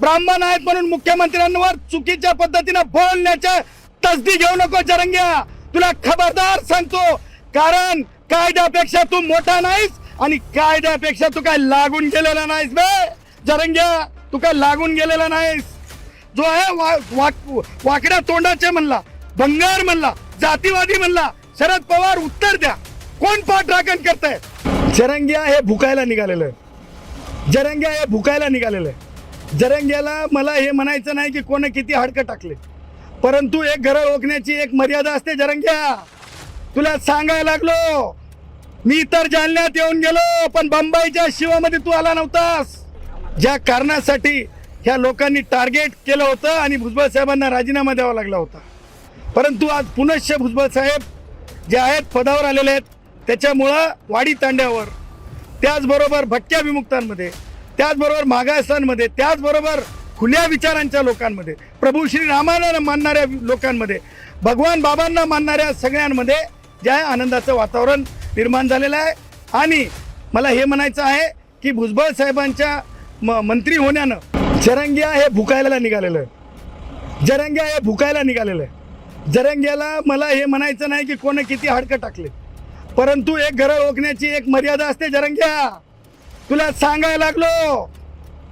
ब्राह्मण आहेत म्हणून मुख्यमंत्र्यांवर चुकीच्या पद्धतीनं बोलण्याच्या तसदी घेऊ नको जरंग्या. तुला खबरदार सांगतो कारण कायद्यापेक्षा तू मोठा नाहीस आणि कायद्यापेक्षा तू काय लागून गेलेला नाहीस बे. जरंग्या तू काय लागून गेलेला नाहीस. जो आहे वा, वाक- वाकड्या तोंडाचे म्हणला भंगार म्हणला जातीवादी म्हणला शरद पवार उत्तर द्या. कोण पाठराखण करताय? जरंग्या हे भुकायला निघालेलं आहे. जरंग्या हे भुकायला निघालेलं आहे. जरंग्याला मला हे म्हणायचं नाही की कोणी किती हाडकं टाकले. परंतु एक घरं ओळखण्याची एक मर्यादा असते जरंग्या. तुला सांगायला लागलो. मी तर जालन्यात येऊन गेलो पण बंबईच्या शिवामध्ये तू आला नव्हतास. ज्या कारणासाठी ह्या लोकांनी टार्गेट केलं होतं आणि भुजबळ साहेबांना राजीनामा द्यावा लागला होता. परंतु आज पुनश्च भुजबळ साहेब जे आहेत पदावर आलेले आहेत त्याच्यामुळं वाडी तांड्यावर त्याचबरोबर भटक्या विमुक्तांमध्ये त्याचबरोबर मागासांमध्ये त्याचबरोबर खुल्या विचारांच्या लोकांमध्ये प्रभू श्री रामाला मानणाऱ्या लोकांमध्ये भगवान बाबांना मानणाऱ्या सगळ्यांमध्ये ज्या आनंदाचं वातावरण निर्माण झालेलं आहे. आणि मला हे म्हणायचं आहे की भुजबळ साहेबांच्या म मंत्री होण्यानं जरंग्या हे भुकायला निघालेलं आहे. जरंग्या हे भुकायला निघालेलं आहे. जरंग्याला मला हे म्हणायचं नाही की कोणी किती हाडकं टाकले. परंतु एक घरं ओळखण्याची एक मर्यादा असते जरंग्या. तुला सांगायला लागलो.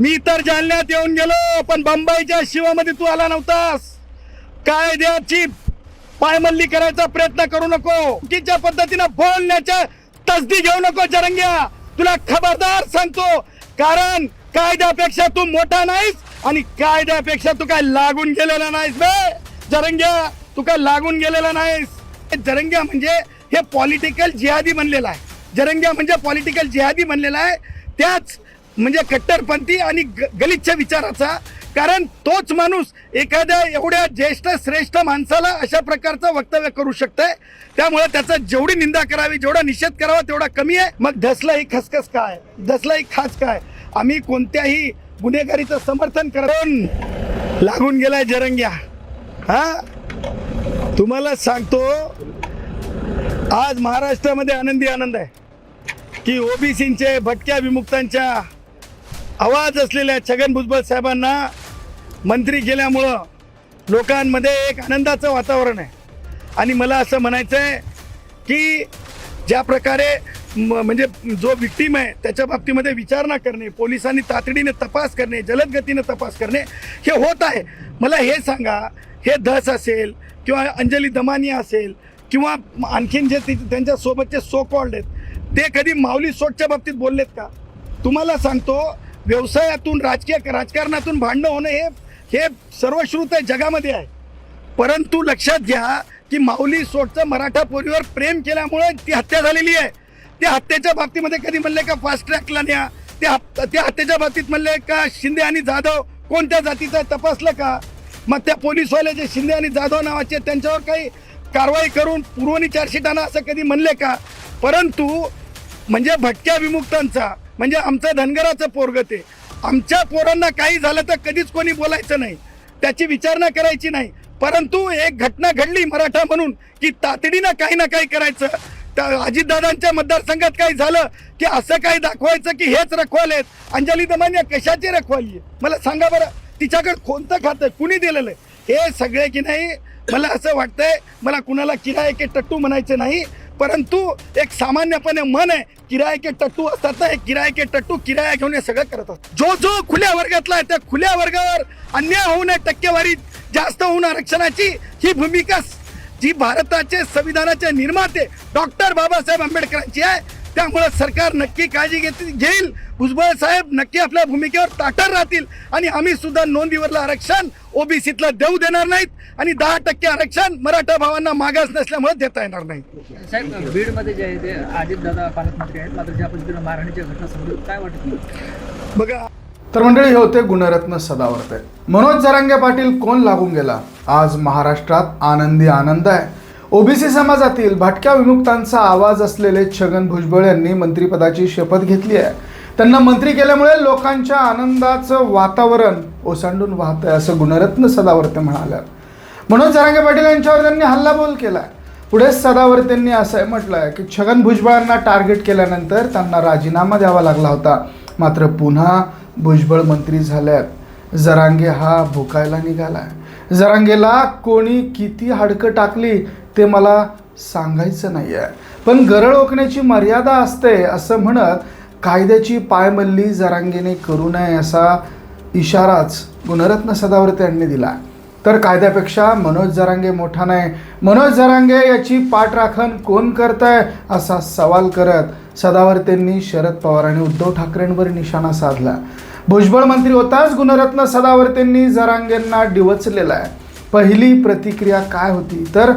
मी तर जालन्यात येऊन गेलो पण बंबईच्या शिवामध्ये तू आला नव्हतास. कायद्याची पायमल्ली करायचा प्रयत्न करू नको. चुकीच्या पद्धतीनं बोलण्याच्या तसदी घेऊ नको जरंग्या. तुला खबरदार सांगतो कारण कायद्यापेक्षा तू मोठा नाहीस आणि कायद्यापेक्षा तू काय लागून गेलेला नाहीस बे. जरंग्या तू काय लागून गेलेला नाहीस. हे जरंग्या म्हणजे हे पॉलिटिकल जिहादी बनलेला आहे. जरंग्या म्हणजे पॉलिटिकल जिहादी बनलेला आहे. त्याच म्हणजे कट्टरपंथी आणि ग- गलिच्छ विचाराचा. कारण तोच माणूस एखाद्या एवढ्या ज्येष्ठ श्रेष्ठ माणसाला अशा प्रकारचं वक्तव्य करू शकतंय. त्यामुळे त्याचा जेवढी निंदा करावी जेवढा निषेध करावा तेवढा कमी आहे. मग धसला ही खसखस काय? धसला ही खास काय? आम्ही कोणत्याही गुन्हेगारीचं समर्थन करून लागून गेलाय जरंग्या. हा? तुम्हाला सांगतो आज महाराष्ट्रामध्ये आनंदी आनंद आहे. की ओबीसींचे भटक्या विमुक्तांच्या आवाज असलेल्या छगन भुजबळ साहेबांना मंत्री केल्यामुळं लोकांमध्ये एक आनंदाचं वातावरण आहे. आणि मला असं म्हणायचं आहे की ज्या प्रकारे म- म्हणजे जो विक्टीम आहे त्याच्या बाबतीमध्ये विचारणा करणे पोलिसांनी तातडीने तपास करणे जलद गतीने तपास करणे हे होत आहे. मला हे सांगा हे धस असेल किंवा अंजली दमानिया असेल किंवा आणखीन जे त्यांच्यासोबतचे सो कॉल्ड आहेत ते कधी माऊली सोटच्या बाबतीत बोललेत का? तुम्हाला सांगतो व्यवसायातून राजकीय राजकारणातून भांडणं होणं हे हे सर्वश्रुत आहे जगामध्ये आहे. परंतु लक्षात घ्या की माऊली सोटचं मराठा पोरीवर प्रेम केल्यामुळे ती हत्या झालेली आहे. त्या हत्येच्या बाबतीमध्ये कधी म्हणले का फास्ट ट्रॅकला न्या? त्या त्या हत्येच्या बाबतीत म्हणले का शिंदे आणि जाधव कोणत्या जातीचं तपासलं का? मग त्या पोलीसवाले जे शिंदे आणि जाधव नावाचे त्यांच्यावर काही कारवाई करून पुरवणी चार्जशीट आणा असं कधी म्हणले का? परंतु म्हणजे भटक्या विमुक्तांचा म्हणजे आमचं धनगराचं पोरग ते. आमच्या पोरांना काही झालं तर कधीच कोणी बोलायचं नाही. त्याची विचारणा करायची नाही. परंतु एक घटना घडली मराठा म्हणून की तातडीनं काही ना काही करायचं. त्या अजितदादांच्या मतदारसंघात काही झालं की असं काही दाखवायचं की हेच रखवाले आहेत. अंजली दमानिया कशाची रखवाली आहे? मला सांगा बरं तिच्याकडे कोणतं खातं आहे? कुणी दिलेलं आहे? हे सगळे की नाही मला असं वाटतंय मला कुणाला किरायके टट्टू म्हणायचं नाही. परंतु एक सामान्यपणे मन आहे किरायके टट्टू असतात ना हे किरायके टट्टू किराया घेऊन हे सगळं करत असतात. जो जो खुल्या वर्गातला आहे त्या खुल्या वर्गावर अन्याय होऊ नये टक्केवारी जास्त होऊन आरक्षणाची ही भूमिका जी भारताचे संविधानाचे निर्माते डॉक्टर बाबासाहेब आंबेडकरांची आहे त्यामुळे सरकार नक्की काळजी घेत घेईल. भुजबळ साहेब नक्की आपल्या भूमिकेवर ताटर राहतील. आणि आम्ही सुद्धा नोंदीवरलं आरक्षण ओबीसीतलं देऊ देणार नाहीत. आणि दहा टक्के आरक्षण मराठा भावांना मागास नसल्यामुळे देता येणार नाही. साहेब बीडमध्ये जे आहे ते अजितदादा पालकमंत्री आहेत. मात्र ज्या पद्धतीनं मारहाणीच्या घटना काय वाटतं बघा. तर मंडळी हे होते गुणरत्न सदावर्ते. मनोज जरांगे पाटील कोण लागून गेला? आज महाराष्ट्रात आनंदी आनंद आहे. ओबीसी समाजातील भटक्या विमुक्तांचा आवाज असलेले छगन भुजबळ यांनी मंत्रिपदाची शपथ घेतली आहे. त्यांना मंत्री केल्यामुळे लोकांच्या आनंदाचं वातावरण ओसांडून वाहत आहे असं गुणरत्न सदावर्ते म्हणाल्या मनोज जरांगे पाटील यांच्यावर त्यांनी हल्लाबोल केला पुढे सदावर्तेंनी असं म्हटलंय की छगन भुजबळांना टार्गेट केल्यानंतर त्यांना राजीनामा द्यावा लागला होता. मात्र पुन्हा भुजबळ मंत्री झाल्यात. जरांगे हा भुकायला निघालाय. जरांगेला कोणी किती हाडकं टाकली ते मला सांगायचं नाही आहे पण गरळ ओकण्याची मर्यादा असते असं म्हणत कायद्याची पायमल्ली जरांगेने करू नये असा इशाराच गुणरत्न सदावर्ते यांनी दिला. तर कायद्यापेक्षा मनोज जरांगे मोठा नाही. मनोज जरांगे याची पाठराखण कोण करत आहे असा सवाल करत सदावर्तेंनी शरद पवार आणि उद्धव ठाकरेंवर निशाणा साधला. भुजबळ मंत्री होताच गुणरत्न सदावर्तेंनी जरांगेंना डिवचलेला आहे पहिली प्रतिक्रिया काय होती? तर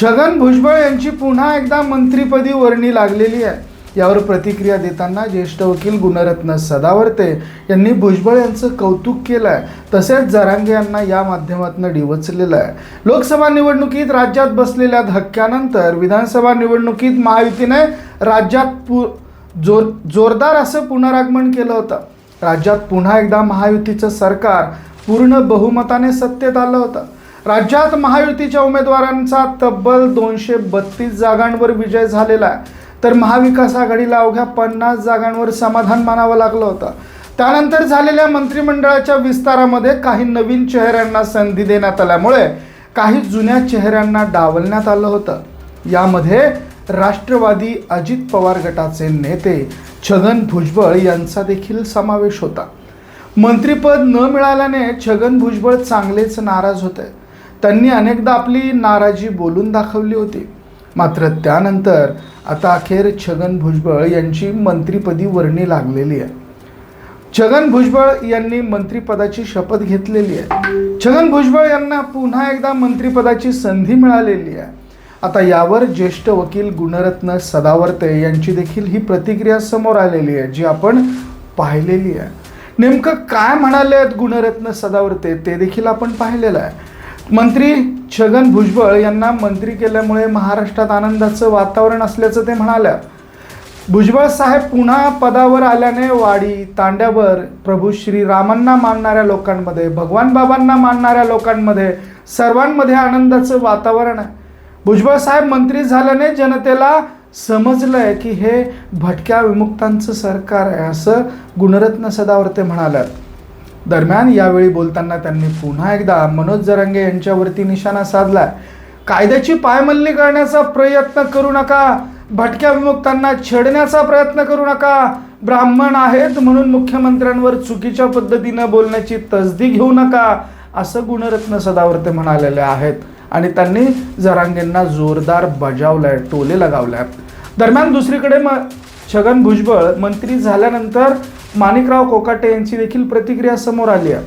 छगन भुजबळ यांची पुन्हा एकदा मंत्रीपदी वर्णी लागलेली आहे. यावर प्रतिक्रिया देताना ज्येष्ठ वकील गुणरत्न सदावर्ते यांनी भुजबळ यांचं कौतुक केलं आहे तसेच जरांगे यांना या माध्यमातून डिवचलेलं आहे. लोकसभा निवडणुकीत राज्यात बसलेल्या धक्क्यानंतर विधानसभा निवडणुकीत महायुतीने राज्यात पु जोर जोरदार असं पुनरागमन केलं होतं. राज्यात पुन्हा एकदा महायुतीचं सरकार पूर्ण बहुमताने सत्तेत आलं होतं. राज्यात महायुतीच्या उमेदवारांचा तब्बल दोनशे बत्तीस जागांवर विजय झालेला आहे. तर महाविकास आघाडीला अवघ्या पन्नास जागांवर समाधान मानावं लागलं होतं. त्यानंतर झालेल्या मंत्रिमंडळाच्या विस्तारामध्ये काही नवीन चेहऱ्यांना संधी देण्यात आल्यामुळे काही जुन्या चेहऱ्यांना डावलण्यात आलं होतं. यामध्ये राष्ट्रवादी अजित पवार गटाचे नेते छगन भुजबळ यांचा देखील समावेश होता. मंत्रिपद न मिळाल्याने छगन भुजबळ चांगलेच नाराज होते. त्यांनी अनेकदा आपली नाराजी बोलून दाखवली होती. मात्र त्यानंतर आता अखेर छगन भुजबळ यांची मंत्रिपदी वर्णी लागलेली आहे. छगन भुजबळ यांनी मंत्रिपदाची शपथ घेतलेली आहे. छगन भुजबळ यांना पुन्हा एकदा मंत्रिपदाची संधी मिळालेली आहे. आता यावर ज्येष्ठ वकील गुणरत्न सदावर्ते यांची देखील ही प्रतिक्रिया समोर आलेली आहे जी आपण पाहिलेली आहे. नेमकं काय म्हणाले आहेत गुणरत्न सदावर्ते? ते देखील आपण पाहिलेलं आहे. मंत्री छगन भुजबळ यांना मंत्री केल्यामुळे महाराष्ट्रात आनंदाचं वातावरण असल्याचं ते म्हणाल्या. भुजबळ साहेब पुन्हा पदावर आल्याने वाडी तांड्यावर प्रभू श्रीरामांना मानणाऱ्या लोकांमध्ये भगवान बाबांना मानणाऱ्या लोकांमध्ये सर्वांमध्ये आनंदाचं वातावरण आहे. भुजबळ साहेब मंत्री झाल्याने जनतेला समजलंय की हे भटक्या विमुक्तांचं सरकार आहे असं गुणरत्न सदावर्ते म्हणाल्यात. दरम्यान यावेळी बोलताना त्यांनी पुन्हा एकदा मनोज जरांगे यांच्यावरती निशाणा साधलाय. कायद्याची पायमल्ली करण्याचा प्रयत्न करू नका. भटक्या विमुक्तांना छेडण्याचा प्रयत्न करू नका. ब्राह्मण आहेत म्हणून मुख्यमंत्र्यांवर चुकीच्या पद्धतीनं बोलण्याची तसदी घेऊ नका असं गुणरत्न सदावर्ते म्हणालेले आहेत. आणि त्यांनी जरांगेंना जोरदार बजावलंय टोले लगावल्यात दरम्यान दुसरीकडे म छगन भुजबळ मंत्री झाल्यानंतर माणिकराव कोकाटे यांची देखील प्रतिक्रिया समोर आली आहे.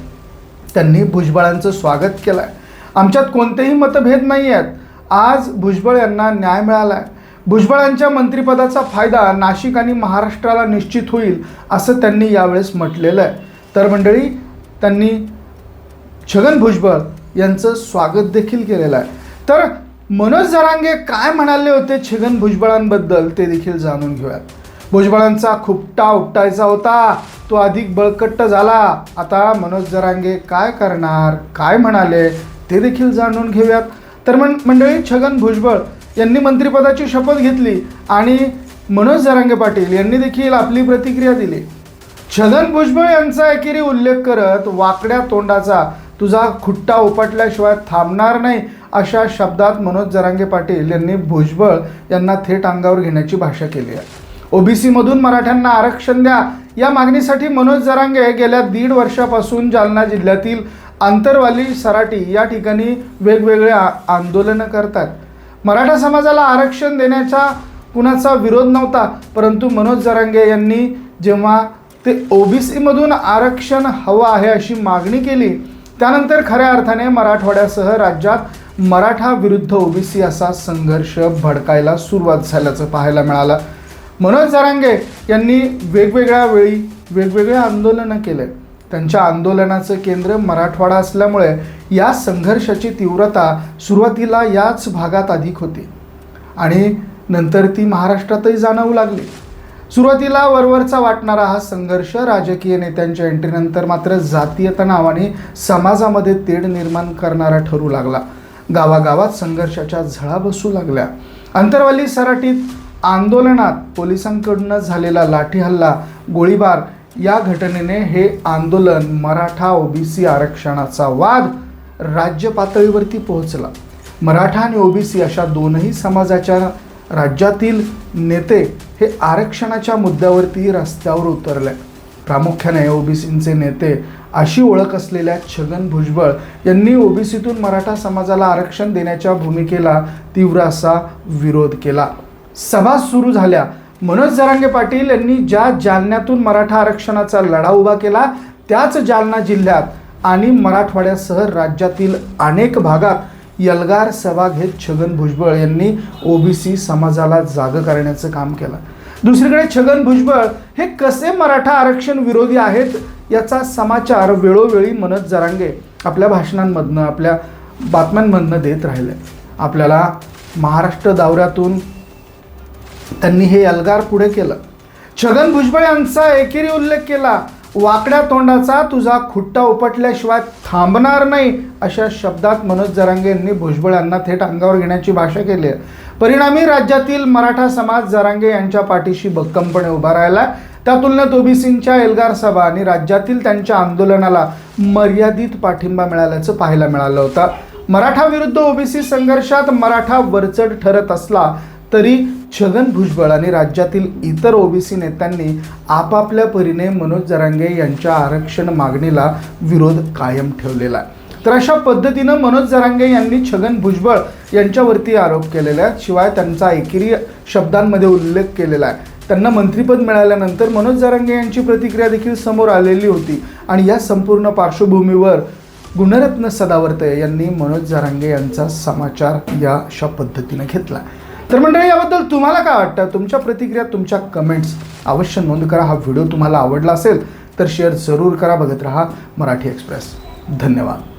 त्यांनी भुजबळांचं स्वागत केलं आहे आमच्यात कोणतेही मतभेद नाही आहेत आज भुजबळ यांना न्याय मिळाला आहे भुजबळांच्या मंत्रिपदाचा फायदा नाशिक आणि महाराष्ट्राला निश्चित होईल असं त्यांनी यावेळेस म्हटलेलं आहे. तर मंडळी त्यांनी छगन भुजबळ यांचं स्वागत देखील केलेलं आहे. तर मनोज जरांगे काय म्हणाले होते छगन भुजबळांबद्दल ते देखील जाणून घेऊयात. भुजबळांचा खुपटा उपटायचा होता. तो अधिक बळकट्ट झाला. आता मनोज जरांगे काय करणार? काय म्हणाले? ते देखील जाणून घेऊयात. तर मन मंडळी छगन भुजबळ यांनी मंत्रिपदाची शपथ घेतली आणि मनोज जरांगे पाटील यांनी देखील आपली प्रतिक्रिया दिली. छगन भुजबळ यांचा एकेरी उल्लेख करत वाकड्या तोंडाचा तुझा खुट्टा उपटल्याशिवाय थांबणार नाही अशा शब्दात मनोज जरांगे पाटील यांनी भुजबळ यांना थेट अंगावर घेण्याची भाषा केली आहे. ओबीसीमधून मराठ्यांना आरक्षण द्या. या मागणीसाठी मनोज जरांगे गेल्या दीड वर्षापासून जालना जिल्ह्यातील आंतरवाली सराटी या ठिकाणी वेगवेगळे आ आंदोलनं करतात. मराठा समाजाला आरक्षण देण्याचा कुणाचा विरोध नव्हता परंतु मनोज जरांगे यांनी जेव्हा ते ओबीसीमधून आरक्षण हवं आहे अशी मागणी केली त्यानंतर खऱ्या अर्थाने मराठवाड्यासह राज्यात मराठा विरुद्ध ओबीसी असा संघर्ष भडकायला सुरुवात झाल्याचं पाहायला मिळालं. मनोज जरांगे यांनी वेगवेगळ्या वेळी वेगवेगळे आंदोलनं केले. त्यांच्या आंदोलनाचं केंद्र मराठवाडा असल्यामुळे या संघर्षाची तीव्रता सुरुवातीला याच भागात अधिक होती. आणि नंतर ती महाराष्ट्रातही जाणवू लागली. सुरुवातीला वरवरचा वाटणारा हा संघर्ष राजकीय नेत्यांच्या एंट्रीनंतर मात्र जातीय तणाव आणि समाजामध्ये तेढ निर्माण करणारा ठरू लागला. गावागावात संघर्षाच्या झळा बसू लागल्या. अंतरवाली सराटीत आंदोलनात पोलिसांकडून झालेला लाठी हल्ला गोळीबार या घटनेने हे आंदोलन मराठा ओबीसी आरक्षणाचा वाद राज्य पातळीवरती पोहोचला. मराठा आणि ओबीसी अशा दोनही समाजाच्या राज्यातील नेते हे आरक्षणाच्या मुद्द्यावरती रस्त्यावर उतरले. प्रामुख्याने ओबीसींचे नेते अशी ओळख असलेल्या छगन भुजबळ यांनी ओबीसीतून मराठा समाजाला आरक्षण देण्याच्या भूमिकेला तीव्र असा विरोध केला. सभा सुरू झाल्या. मनोज जरांगे पाटील यांनी ज्या जालन्यातून मराठा आरक्षणाचा लढा उभा केला त्याच जालना जिल्ह्यात आणि मराठवाड्यासह राज्यातील अनेक भागात यलगार सभा घेत छगन भुजबळ यांनी ओबीसी समाजाला जाग करण्याचं काम केलं. दुसरीकडे छगन भुजबळ हे कसे मराठा आरक्षण विरोधी आहेत याचा समाचार वेळोवेळी मनोज जरांगे आपल्या भाषणांमधनं आपल्या बातम्यांमधनं देत राहिले. आपल्याला महाराष्ट्र दौऱ्यातून त्यांनी हे अलगार पुढे केलं. छगन भुजबळ यांचा एकेरी उल्लेख केला वाकड्या तोंडाचा तुझा खुट्टा उपटल्याशिवाय थांबणार नाही अशा शब्दात मनोज जरांगे यांनी भुजबळ यांना थेट अंगावर घेण्याची भाषा केली आहे. परिणामी राज्यातील मराठा समाज जरांगे यांच्या पाठीशी भक्कमपणे उभा राहिला त्या तुलनेत ओबीसींच्या एल्गार सभा आणि राज्यातील त्यांच्या आंदोलनाला मर्यादित पाठिंबा मिळाल्याचं पाहायला मिळालं होतं. मराठा विरुद्ध ओबीसी संघर्षात मराठा वरचढ ठरत असला तरी छगन भुजबळ आणि राज्यातील इतर ओबीसी नेत्यांनी आपापल्या परीने मनोज जरांगे यांच्या आरक्षण मागणीला विरोध कायम ठेवलेला आहे. तर अशा पद्धतीनं मनोज जरांगे यांनी छगन भुजबळ यांच्यावरती आरोप केलेले आहेत. शिवाय त्यांचा एकेरी शब्दांमध्ये उल्लेख केलेला आहे. त्यांना मंत्रिपद मिळाल्यानंतर मनोज जरांगे यांची प्रतिक्रिया देखील समोर आलेली होती. आणि या संपूर्ण पार्श्वभूमीवर गुणरत्न सदावर्ते यांनी मनोज जरांगे यांचा समाचार या अशा पद्धतीनं घेतला तर मंडळी याबद्दल तुम्हाला काय वाटतं? तुमच्या प्रतिक्रिया तुमच्या कमेंट्स अवश्य नोंद करा. हा व्हिडिओ तुम्हाला आवडला असेल तर शेअर जरूर करा. बघत राहा मराठी एक्सप्रेस धन्यवाद.